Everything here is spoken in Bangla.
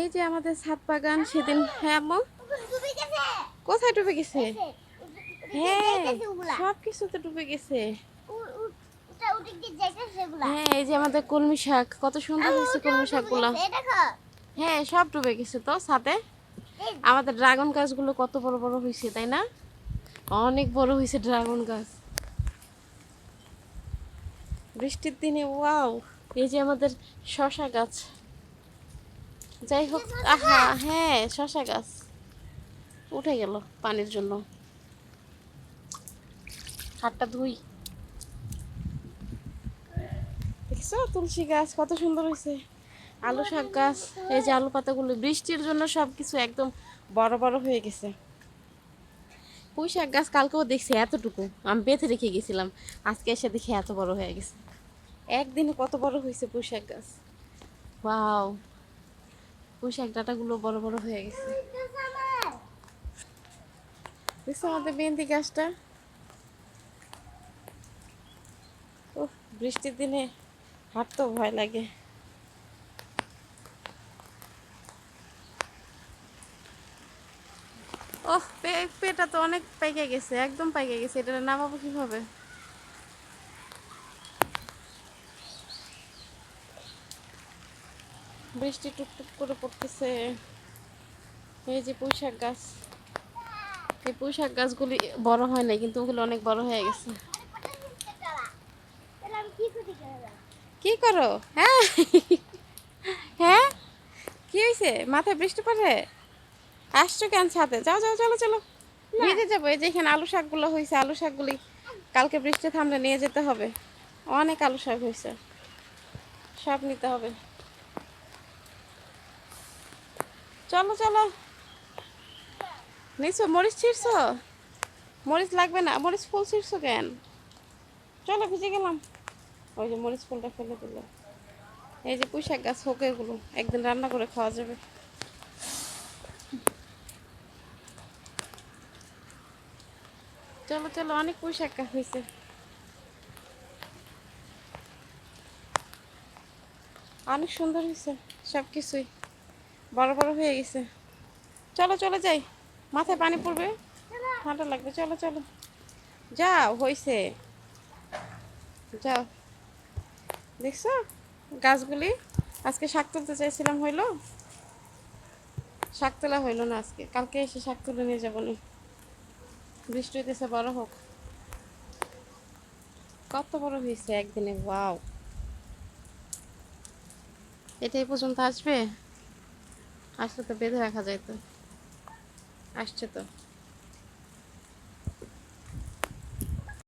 এই যে আমাদের ছাদ বাগান, সেদিন হ্যাঁ আম্মু? কোথায় ডুবে গেছে? হ্যাঁ সব ডুবে গেছে। হ্যাঁ এই যে আমাদের কলমি শাক, কত সুন্দর হয়েছে কলমি শাকগুলো। হ্যাঁ সব ডুবে গেছে তো সাথে আমাদের ড্রাগন গাছগুলো কত বড় বড় হয়েছে, তাই না? অনেক বড় হয়েছে ড্রাগন গাছ। বৃষ্টির দিনে, ওয়াও। এই যে আমাদের শশা গাছ। যাই হোক আহা হ্যাঁ শশা গাছ। উঠে গেল পানির জন্য। হাতটা ধুই। দেখছ? তুলসী গাছ, কত সুন্দর হয়েছে। আলু শাক গাছ, এই যে আলু পাতাগুলো, বৃষ্টির জন্য সব কিছু একদম বড় বড় হয়ে গেছে। পুঁই শাক গাছ কালকেও দেখছি এতটুকু। আমি বেঁধে রেখে গেছিলাম। আজকে এসে দেখি এত বড় হয়ে গেছে। একদিনে কত বড় হয়েছে পুঁই শাক গাছ। ওয়াও। পুঁই বড় বড় হয়ে গেছে। গাছটা বৃষ্টির দিনে হাঁটতেও ভয় লাগে। ওহ পেঁপেটা তো অনেক পাইকে গেছে, একদম পাইকে গেছে। এটা নামাবো কীভাবে? বৃষ্টি টুকটুক করে পড়তেছে। এই যে পুঁইশাক গাছ। এই পুঁইশাক গাছগুলি বড় হয় নাই কিন্তু ওগুলো অনেক বড় হয়ে গেছে। কি করি? হ্যাঁ? হ্যাঁ? কি হয়েছে মাথায় বৃষ্টি পড়ে? আসছো কেন ছাদে? যাও যাও চলো চলো। ভিজে যাব এই যে এখানে আলু শাকগুলো হয়েছে আলু শাকগুলি কালকে বৃষ্টি থামলে নিয়ে যেতে হবে। অনেক আলু শাক হয়েছে সব নিতে হবে। চলো চলো। নিছো, মরিচ ছিঁড়ছো? মরিচ লাগবে না। মরিচ ফুল ছিঁড়ছো কেন? চলো, ভিজে গেলাম। ওই যে মরিচ ফুলটা ফেলে দিল। এই যে পুঁইশাক গাছ হোক এগুলো, একদিন রান্না করে খাওয়া যাবে। চলো চলো, অনেক পুঁইশাক গাছ হয়েছে অনেক সুন্দর হয়েছে সব কিছুই বড় বড় হয়ে গেছে। চলো চলো যাই। মাথায় পানি পড়বে। ঠান্ডা লাগবে। চলো চলো। যাও হয়েছে যাও। দেখছ গাছগুলি? আজকে শাক তুলতে চাইছিলাম হইল। শাক তোলা হইল না আজকে। কালকে এসে শাক তুলে নিয়ে যাব নি। বৃষ্টি হইতেছে, বড় হোক। কত বড় হয়েছে একদিনে, ওয়াও। এটাই পর্যন্ত আসবে? আসলে তো বেঁধে রাখা যায় তো। আসছে তো।